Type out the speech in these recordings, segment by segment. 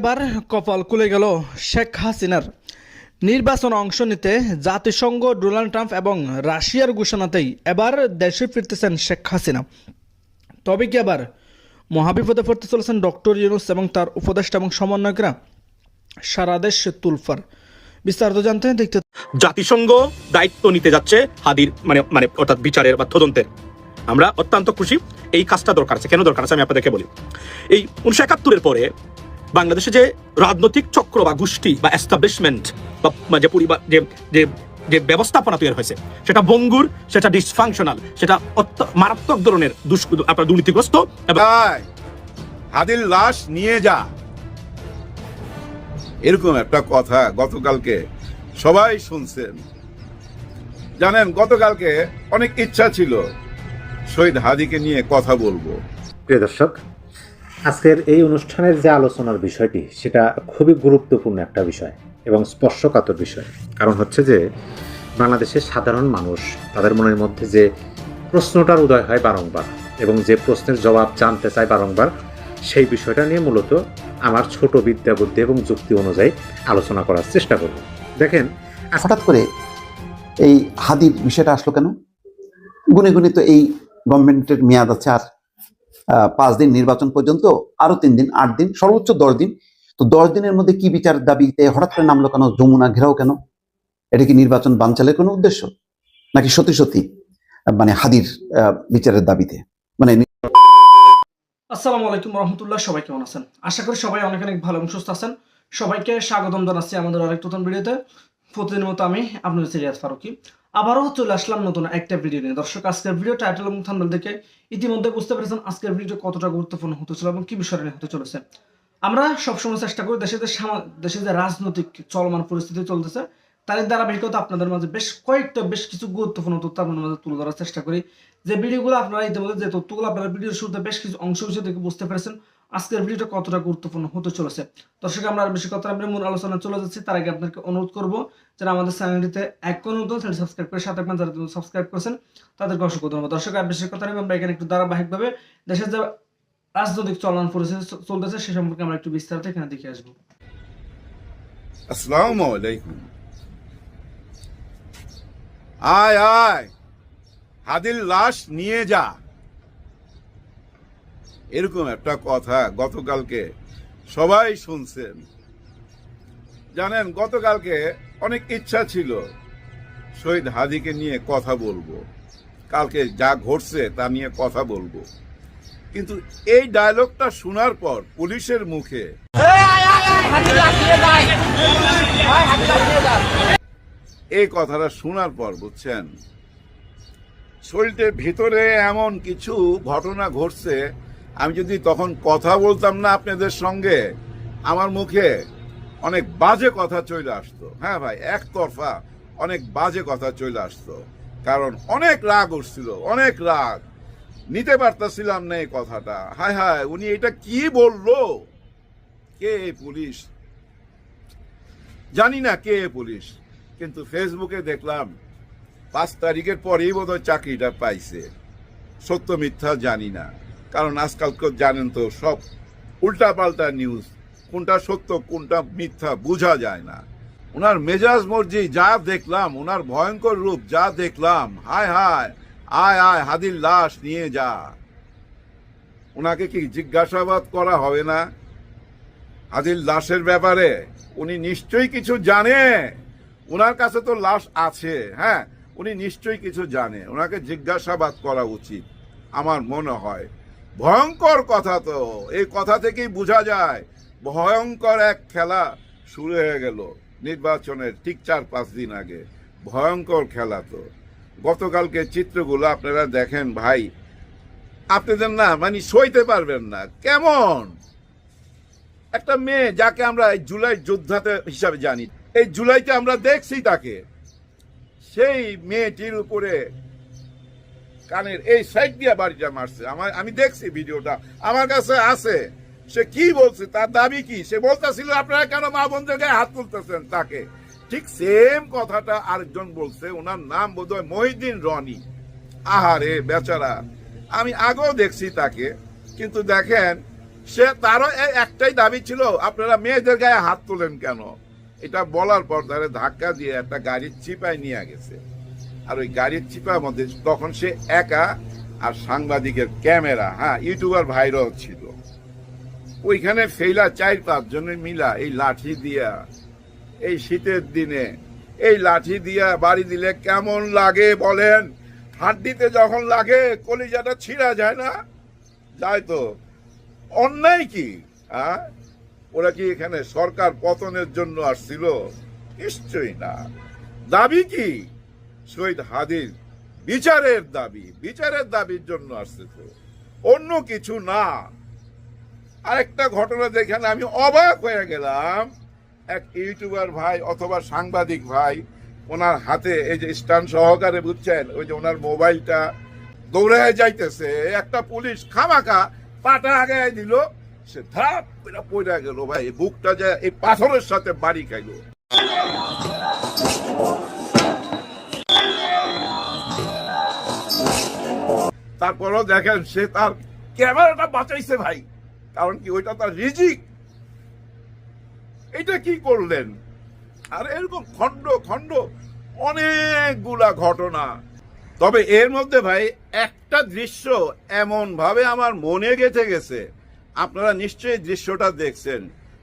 এবার কপাল খুলে গেল শেখ হাসিনার। নির্বাচন অংশ নিতে জাতিসংঘ, ডোনাল্ড ট্রাম্প এবং রাশিয়ার ঘোষণাতেই এবার দেশে ফিরতেছেন শেখ হাসিনা। তবে কি আবার মহাবিপদে পড়তে চলেছেন ডক্টর ইউনুস এবং তার উপদেষ্টা এবং সমন্বয়করা? সারা দেশ তুলফার। বিস্তারিত জানতে দেখতে জাতিসংঘ দায়িত্ব নিতে যাচ্ছে হাদির মানে মানে অর্থাৎ বিচারের বা তদন্তের। আমরা অত্যন্ত খুশি, এই কাজটা দরকার আছে। কেন দরকার আছে আমি আপনাদেরকে বলি। এই উনিশশো একাত্তরের পরে বাংলাদেশে যে রাজনৈতিক চক্র বা গোষ্ঠী বা এস্টাবলিশমেন্ট বা বা যে পরিবার যে যে যে ব্যবস্থাপনা তৈরি হয়েছে সেটা ভঙ্গুর সেটা ডিসফাংশনাল সেটা মারাত্মক ধরনের আপনার দুর্নীতিগ্রস্ত এবং হাদির লাশ নিয়ে যা। এরকম একটা কথা গতকালকে সবাই শুনছেন। জানেন গতকালকে অনেক ইচ্ছা ছিল শহীদ হাদিকে নিয়ে কথা বলব। প্রিয় দর্শক আজকের এই অনুষ্ঠানের যে আলোচনার বিষয়টি, সেটা খুবই গুরুত্বপূর্ণ একটা বিষয় এবং স্পর্শকাতর বিষয়। কারণ হচ্ছে যে, বাংলাদেশের সাধারণ মানুষ, তাদের মনের মধ্যে যে প্রশ্নটার উদয় হয় বারংবার এবং যে প্রশ্নের জবাব জানতে চায় বারংবার, সেই বিষয়টা নিয়ে মূলত আমার ছোট বিদ্যা বুদ্ধি এবং যুক্তি অনুযায়ী আলোচনা করার চেষ্টা করব। দেখেন হঠাৎ করে এই হাদির বিষয়টা আসলো কেন? গুনে গুনে তো এই গভর্নমেন্টের মেয়াদ আছে আর পাঁচ দিন নির্বাচন পর্যন্ত আরও তিন দিন, আট দিন, সর্বোচ্চ দশ দিন। তো দশ দিনের মধ্যে কি বিচার দাবিতে হঠাৎ করে নামলো কেন যমুনা ঘেরাও কেন? এটা কি নির্বাচন বানচালের কোনো উদ্দেশ্য? নাকি সত্যি সত্যি মানে হাদির বিচারের দাবিতে? মানে আসসালামু আলাইকুম রহমতুল্লাহ, সবাই কেমন আছেন? আশা করি সবাই অনেক অনেক ভালো এবং সুস্থ আছেন। সবাইকে স্বাগতম জানাচ্ছি আমাদের আরেক নতুন ভিডিওতে। প্রতিদিনের মতো আমি আপনাদের সিরিয়াস ফারুকি। আবারও চলে আসলাম নতুন একটা ভিডিও নিয়ে। দর্শক, আজকের ভিডিও টাইটেল এবং থাম্বনেল দেখে ইতিমধ্যে বুঝতে পেরেছেন আজকের ভিডিও কতটা গুরুত্বপূর্ণ হতে চলে এবং কি বিষয় নিয়ে হতে চলেছে। আমরা সবসময় চেষ্টা করি দেশে যে দেশে যে রাজনৈতিক চলমান পরিস্থিতি চলতেছে, তার ধারাবাহিকতা আপনাদের মাঝে বেশ কয়েকটা বেশ কিছু গুরুত্বপূর্ণ তথ্য আপনাদের মাঝে তুলে ধরার চেষ্টা করি। যে ভিডিওগুলো আপনারা ইতিমধ্যে যে তথ্যগুলো আপনারা ভিডিওর শুরুতে বেশ কিছু অংশ হিসেবে দেখে বুঝতে পেরেছেন আজকের ভিডিওটা কতটা গুরুত্বপূর্ণ হতে চলেছে? দর্শক, আমরা আর বেশি কথা আমরা মূল আলোচনা চলে যাচ্ছি। তার আগে আপনাকে অনুরোধ করব, যারা আমাদের চ্যানেলটিতে এক কোন নতুন চ্যানেল সাবস্ক্রাইব করে সাথে আপনার যারা সাবস্ক্রাইব করেছেন, তাদেরকে অসংখ্য ধন্যবাদ। দর্শক, আর বেশি কথা নেই আমরা এখানে একটু ধারাবাহিকভাবে দেশের যে রাজনৈতিক চলমান পরিস্থিতি চলতেছে, সে সম্পর্কে আমরা একটু বিস্তারিত এখানে দেখে আসব। আসসালামু আলাইকুম। আয় আয়, হাদির লাশ নিয়ে যা। এরকম একটা কথা গতকালকে সবাই শুনছেন। জানেন, গতকালকে অনেক ইচ্ছা ছিল শহীদ হাদিকে নিয়ে কথা বলব। কালকে যা ঘটছে তা নিয়ে কথা বলব। কিন্তু এই ডায়লগটা শোনার পর পুলিশের মুখে এই কথাটা শোনার পর, বুঝছেন? শরীরের ভিতরে এমন কিছু ঘটনা ঘটছে আমি যদি তখন কথা বলতাম না আপনাদের সঙ্গে, আমার মুখে অনেক বাজে কথা চলে আসতো। হ্যাঁ ভাই, একতরফা অনেক বাজে কথা চলে আসতো। কারণ অনেক রাগ উঠছিল, অনেক রাগ। নিতে পারতাছিলাম না এই কথাটা। হায় হায়, উনি এটা কি বলল? কে পুলিশ? জানি না কে পুলিশ, কিন্তু ফেসবুকে দেখলাম পাঁচ তারিখের পরেই বোধহয় চাকরিটা পাইছে। সত্য মিথ্যা জানি না। কারণ আজকাল জানেন তো সব উল্টাপাল্টা নিউজ কোনটা সত্য, কোনটা মিথ্যা বোঝা যায় না। ওনার মেজাজ মর্জি যা দেখলাম, ওনার ভয়ঙ্কর রূপ যা দেখলাম, হায় হায়, আয় আয় হাদির লাশ নিয়ে যা। ওনাকে কি জিজ্ঞাসাবাদ করা হবে না? হাদির লাশের ব্যাপারে উনি নিশ্চয়ই কিছু জানে। ওনার কাছে তো লাশ আছে হ্যাঁ উনি নিশ্চয়ই কিছু জানে। ওনাকে জিজ্ঞাসাবাদ করা উচিত, আমার মনে হয়। ভয়ঙ্কর কথা তো। এই কথা থেকেই বোঝা যায়, ভয়ঙ্কর এক খেলা শুরু হয়ে গেল নির্বাচনের ঠিক চার পাঁচ দিন আগে। ভয়ঙ্কর খেলা তো। গতকালকে চিত্রগুলো আপনারা দেখেন ভাই। আপনাদের না মানে সইতে পারবেন না। কেমন? একটা মেয়ে যাকে আমরা এই জুলাই যোদ্ধাতে হিসাবে জানি। এই জুলাইতে আমরা দেখছি তাকে। সেই মেয়েটির উপরে কানের এই সাইড দিয়ে বাড়িটা মারছে। আমার আমি দেখছি ভিডিওটা। আমার কাছে আছে। সে কি বলছে? তার দাবি কি? সে বলতেছিল, আপনারা কেন মা বোনদের গায়ে হাত তুলতেছেন তাকে? ঠিক সেম কথাটা আরেকজন বলছে। ওনার নাম বোধহয় মহিদ্দিন রনি। আহারে, বেচারা। আমি আগেও দেখছি তাকে। কিন্তু দেখেন, সে তারও একটাই দাবি ছিল, আপনারা মেয়েদের গায়ে হাত তোলেন কেন? এটা বলার পর তারা ধাক্কা দিয়ে একটা গাড়ির চিপায় নিয়ে গেছে। আর ওই গাড়ির চিপার মধ্যে তখন সে একা আর সাংবাদিকের ক্যামেরা হ্যাঁ ইউটিউবার ভাইরাল ছিল। ওইখানে ফেলা চার পাঁচ জনের মিলা এই লাঠি দিয়া, এই শীতের দিনে এই লাঠি দিয়া বাড়ি দিলে কেমন লাগে বলেন? হাড্ডিতে যখন লাগে কলিজাটা ছিঁড়া যায় না? যায় তো। অন্যায় কি? হ্যাঁ? ওরা কি এখানে সরকার পতনের জন্য আসছিল? নিশ্চয়ই না। দাবি কি? শহীদ হাদির বিচারের দাবি, বিচারের দাবির জন্য আসছে তো অন্য কিছু না। আরেকটা ঘটনা দেখে না আমি অবাক হয়ে গেলাম। এক ইউটিউবার ভাই অথবা সাংবাদিক ভাই, ওনার হাতে এই যে স্ট্যান্ড সহকারে বুঝছেন, ওই যে ওনার মোবাইলটা দৌড়ে যাইতেছে, একটা পুলিশ খামাকা পাটা আগে দিল, সে ধাপ পড়ে গেল ভাই, বুকটা যে এই পাথরের সাথে বাড়ি খাইলো। তারপরও দেখেন সে তার ক্যামেরাটা বাঁচাইছে ভাই। কারণ কি ওইটা তার রিজিক এটা কি করলেন? আর এরকম খণ্ড খণ্ড অনেকগুলা ঘটনা। তবে এর মধ্যে ভাই একটা দৃশ্য এমন ভাবে আমার মনে গেঁথে গেছে। আপনারা নিশ্চয়ই দৃশ্যটা দেখছেন।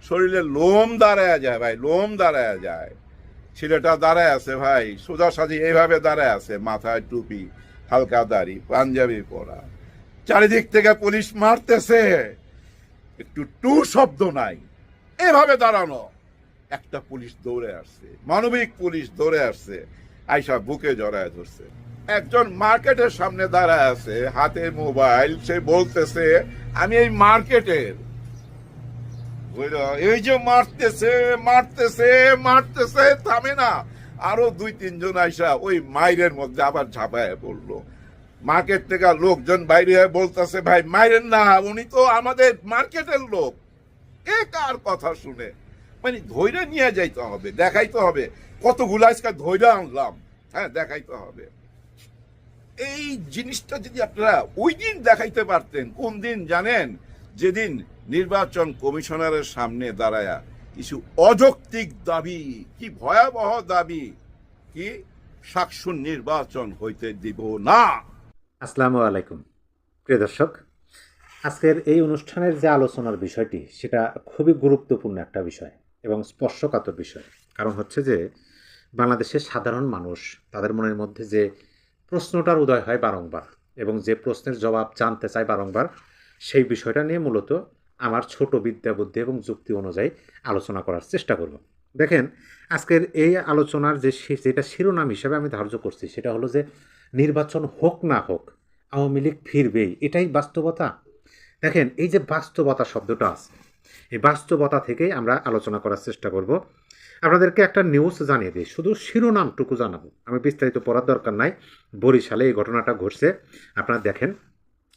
শরীরে লোম দাঁড়ায় যায় ভাই, লোম দাঁড়ায় যায়। ছেলেটা দাঁড়ায় আছে ভাই সোজা সাজি এইভাবে দাঁড়ায় আছে, মাথায় টুপি। হালকা দাড়ি পাঞ্জাবি পরা। চারিদিক থেকে পুলিশ মারতেছে। একটু টু শব্দ নাই। এভাবে দাঁড়ানো। একটা পুলিশ দৌড়ে আসছে। মানবিক পুলিশ দৌড়ে আসছে। আইসা বুকে জড়ায় ধরছে। একজন মার্কেটের সামনে দাঁড়ায় আছে। হাতে মোবাইল, সে বলতেছে, আমি এই মার্কেটের? এই যে মারতেছে মারতেছে মারতেছে, থামে না। আরও দুই, তিনজন আইসা ওই মাইরের মধ্যে আবার ঝাঁপায় পড়ল। মার্কেট থেকে লোকজন বাইরে হয়ে বলতেছে, ভাই, মাইরেন না, উনি তো আমাদের মার্কেটের লোক। কে কার কথা শুনে? মানে ধৈর্য নিয়ে যাইতে হবে, দেখাইতে হবে। কতগুলো আজকে ধৈর্য আনলাম। হ্যাঁ দেখাইতে হবে। এই জিনিসটা যদি আপনারা ওই দিন দেখাইতে পারতেন, কোন দিন জানেন? যেদিন নির্বাচন কমিশনারের সামনে দাঁড়ায়া কিছু অযৌক্তিক দাবি, কি ভয়াবহ দাবি, কি সাকসুন নির্বাচন হইতে দিব না। আসসালামু আলাইকুম। প্রিয় দর্শক, আজকের এই অনুষ্ঠানের যে আলোচনার বিষয়টি, সেটা খুবই গুরুত্বপূর্ণ একটা বিষয় এবং স্পর্শকাতর বিষয়। কারণ হচ্ছে যে, বাংলাদেশের সাধারণ মানুষ, তাদের মনের মধ্যে যে প্রশ্নটার উদয় হয় বারংবার এবং যে প্রশ্নের জবাব জানতে চায় বারংবার, সেই বিষয়টা নিয়ে মূলত আমার ছোট বিদ্যা বুদ্ধি এবং যুক্তি অনুযায়ী আলোচনা করার চেষ্টা করব। দেখেন, আজকের এই আলোচনার যে যেটা শিরোনাম হিসাবে আমি ধার্য করছি, সেটা হলো যে নির্বাচন হোক না হোক, আওয়ামী লীগ ফিরবেই, এটাই বাস্তবতা। দেখেন, এই যে বাস্তবতা শব্দটা আছে, এই বাস্তবতা থেকেই আমরা আলোচনা করার চেষ্টা করব। আপনাদেরকে একটা নিউজ জানিয়ে দিই, শুধু শিরোনামটুকু জানাব। আমি বিস্তারিত পড়ার দরকার নাই, বরিশালে এই ঘটনাটা ঘটছে। আপনারা দেখেন,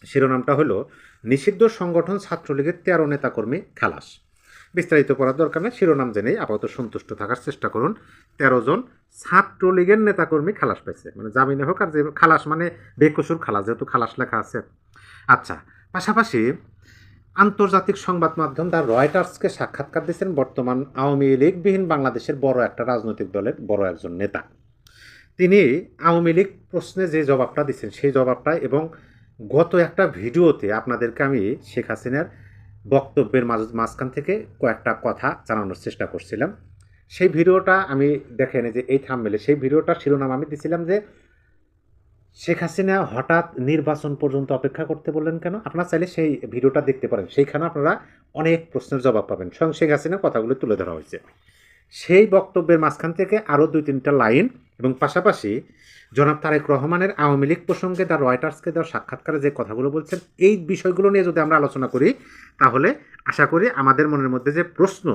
শিরোনামটা হলো নিষিদ্ধ সংগঠন ছাত্রলীগের তেরো নেতাকর্মী খালাস। বিস্তারিত পড়ার দরকার নেই, শিরোনাম জেনেই আপাতত সন্তুষ্ট থাকার চেষ্টা করুন। তেরো জন ছাত্রলীগের নেতাকর্মী খালাস পাইছে মানে জামিনে হোক আর যে, খালাস মানে বেকসুর খালাস, যেহেতু খালাস লেখা আছে। আচ্ছা পাশাপাশি আন্তর্জাতিক সংবাদ মাধ্যম দ্য রয়টার্সকে সাক্ষাৎকার দিয়েছেন বর্তমান আওয়ামী লীগবিহীন বাংলাদেশের বড় একটা রাজনৈতিক দলের বড় একজন নেতা। তিনি আওয়ামী লীগ প্রশ্নে যে জবাবটা দিচ্ছেন সেই জবাবটা এবং গত একটা ভিডিওতে আপনাদেরকে আমি শেখ হাসিনার বক্তব্যের মাঝ মাঝখান থেকে কয়েকটা কথা জানানোর চেষ্টা করছিলাম। সেই ভিডিওটা আমি দেখেন যে এই থামমেলে সেই ভিডিওটা শিরোনাম আমি দিছিলাম যে, শেখ হাসিনা হঠাৎ নির্বাচন পর্যন্ত অপেক্ষা করতে বললেন কেন? আপনারা চাইলে সেই ভিডিওটা দেখতে পারেন। সেইখানে আপনারা অনেক প্রশ্নের জবাব পাবেন। স্বয়ং শেখ হাসিনার কথাগুলো তুলে ধরা হয়েছে। সেই বক্তব্যের মাঝখান থেকে আরও দুই তিনটা লাইন এবং পাশাপাশি জনাব তারেক রহমানের আওয়ামী লীগ প্রসঙ্গে দ্য রয়টার্সকে দেওয়া সাক্ষাৎকারে যে কথাগুলো বলছেন, এই বিষয়গুলো নিয়ে যদি আমরা আলোচনা করি, তাহলে আশা করি আমাদের মনের মধ্যে যে প্রশ্ন,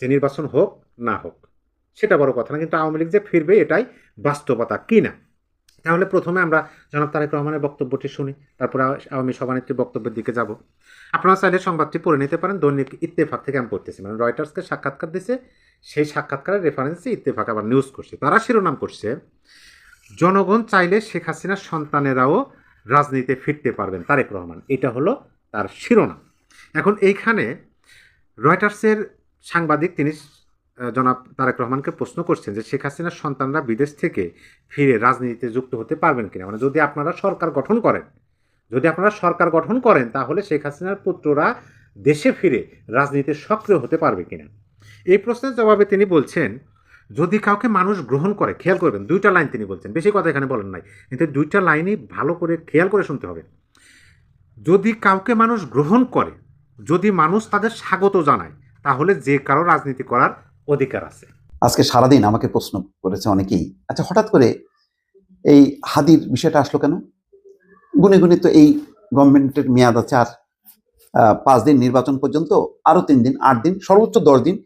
যে নির্বাচন হোক না হোক, সেটা বড় কথা না, কিন্তু আওয়ামী লীগ যে ফিরবে এটাই বাস্তবতা কি না? তাহলে প্রথমে আমরা জনাব তারেক রহমানের বক্তব্যটি শুনি, তারপরে আওয়ামী সভানেত্রীর বক্তব্যের দিকে যাব। আপনারা চাইলে সংবাদটি পড়ে নিতে পারেন, দৈনিক ইত্তেফাক থেকে আমি পড়তেছি মানে রয়টার্সকে সাক্ষাৎকার দিছে সেই সাক্ষাৎকারের রেফারেন্সে ইত্তেফাক আবার নিউজ করছে। তারা শিরোনাম করছে, জনগণ চাইলে শেখ হাসিনার সন্তানেরাও রাজনীতিতে ফিরতে পারবেন। তারেক রহমান, এটা হলো তার শিরোনাম। এখন এইখানে রয়টার্সের সাংবাদিক তিনি জনাব তারেক রহমানকে প্রশ্ন করছেন যে শেখ হাসিনার সন্তানরা বিদেশ থেকে ফিরে রাজনীতিতে যুক্ত হতে পারবেন কিনা? মানে যদি আপনারা সরকার গঠন করেন, যদি আপনারা সরকার গঠন করেন, তাহলে শেখ হাসিনার পুত্ররা দেশে ফিরে রাজনীতিতে সক্রিয় হতে পারবে কিনা? এই প্রশ্নের জবাবে তিনি বলছেন, যদি কাউকে মানুষ গ্রহণ করে, খেয়াল করবেন, দুইটা লাইন তিনি বলছেন, বেশি কথা এখানে বলেন নাই, কিন্তু দুইটা লাইনই ভালো করে খেয়াল করে শুনতে হবে। যদি কাউকে মানুষ গ্রহণ করে, যদি মানুষ তাদের স্বাগত জানায়, তাহলে যে কারও রাজনীতি করার অধিকার আছে। আজকে সারাদিন আমাকে প্রশ্ন করেছে অনেকেই আচ্ছা হঠাৎ করে এই হাদির বিষয়টা আসলো কেন? গুনে গুনে তো এই গভর্নমেন্টের মেয়াদ আছে আর পাঁচ দিন নির্বাচন পর্যন্ত আরও তিন দিন, আট দিন, সর্বোচ্চ দশ দিন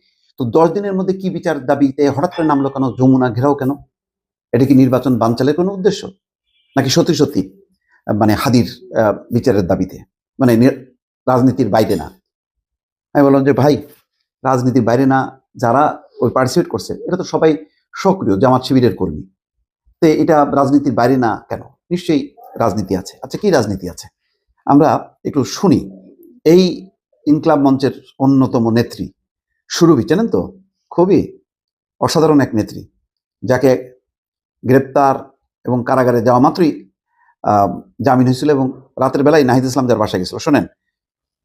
তো দশ দিনের মধ্যে কি বিচার দাবিতে হঠাৎ করে নামলো কেন? যমুনা ঘেরাও কেন? এটা কি নির্বাচন বানচালের কোনো উদ্দেশ্য? নাকি সত্যি সত্যি মানে হাদির বিচারের দাবিতে? মানে রাজনীতির বাইরে না। আমি বললাম যে, ভাই, রাজনীতির বাইরে না, যারা ওই পার্টিসিপেট করছে এটা তো সবাই সক্রিয়, জামাত শিবিরের কর্মী। তো এটা রাজনীতির বাইরে না কেন? নিশ্চয়ই রাজনীতি আছে। আচ্ছা কি রাজনীতি আছে? আমরা একটু শুনি। এই ইনকলাব মঞ্চের অন্যতম নেত্রী সুরভি জানেন তো? খুবই অসাধারণ এক নেত্রী, যাকে গ্রেপ্তার এবং কারাগারে যাওয়া মাত্রই জামিন হয়েছিল এবং রাতের বেলায় নাহিদ ইসলাম যার বাসায় গেছিল। শোনেন,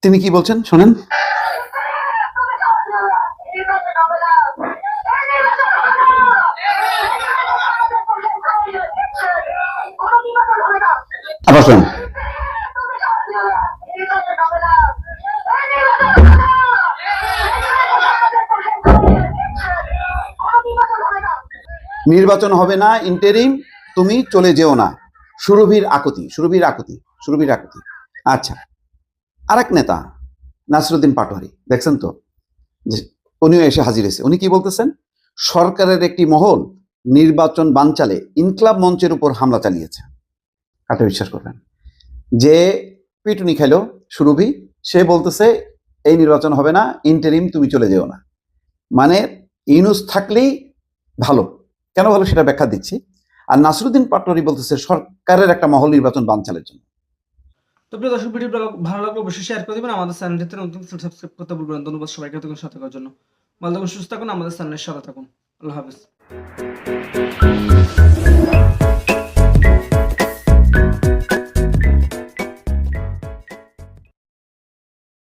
তিনি কি বলছেন? শোনেন। আবার শোনেন। নির্বাচন হবে না ইন্টারিম তুমি চলে যেও না। সুরভির আকুতি সুরভির আকুতি সুরভির আকুতি। আচ্ছা আরেক নেতা, নাসরুদ্দিন পাটোয়ারি, দেখছেন তো? যে উনিও এসে হাজির হয়েছে। উনি কি বলতেছেন? সরকারের একটি মহল নির্বাচন বানচালে ইনকলাব মঞ্চের উপর হামলা চালিয়েছে। কাটে বিশ্বাস করবেন যে পিটুনি খেলো সুরভি, সে বলতেছে, এই নির্বাচন হবে না ইন্টারিম তুমি চলে যেও না। মানে ইউনুস থাকলেই ভালো। কেন ভালো সেটা ব্যাখ্যা দিচ্ছি। আর নাসরুদ্দিন পাটনারি বলতেছে, সরকারের একটা মহল নির্বাচন বানচালের জন্য। তো প্রিয় দর্শক ভিডিও ভালো লাগলে অবশ্যই শেয়ার করে দিবেন। আমাদের চ্যানেলটিতে নতুন সাবস্ক্রাইব করতে ভুলবেন ধন্যবাদ সবাইকে, এতক্ষণ সাথে থাকার জন্য। ভালো থাকুন, সুস্থ থাকুন। আমাদের চ্যানেলের সাথে থাকুন। আল্লাহ হাফেজ।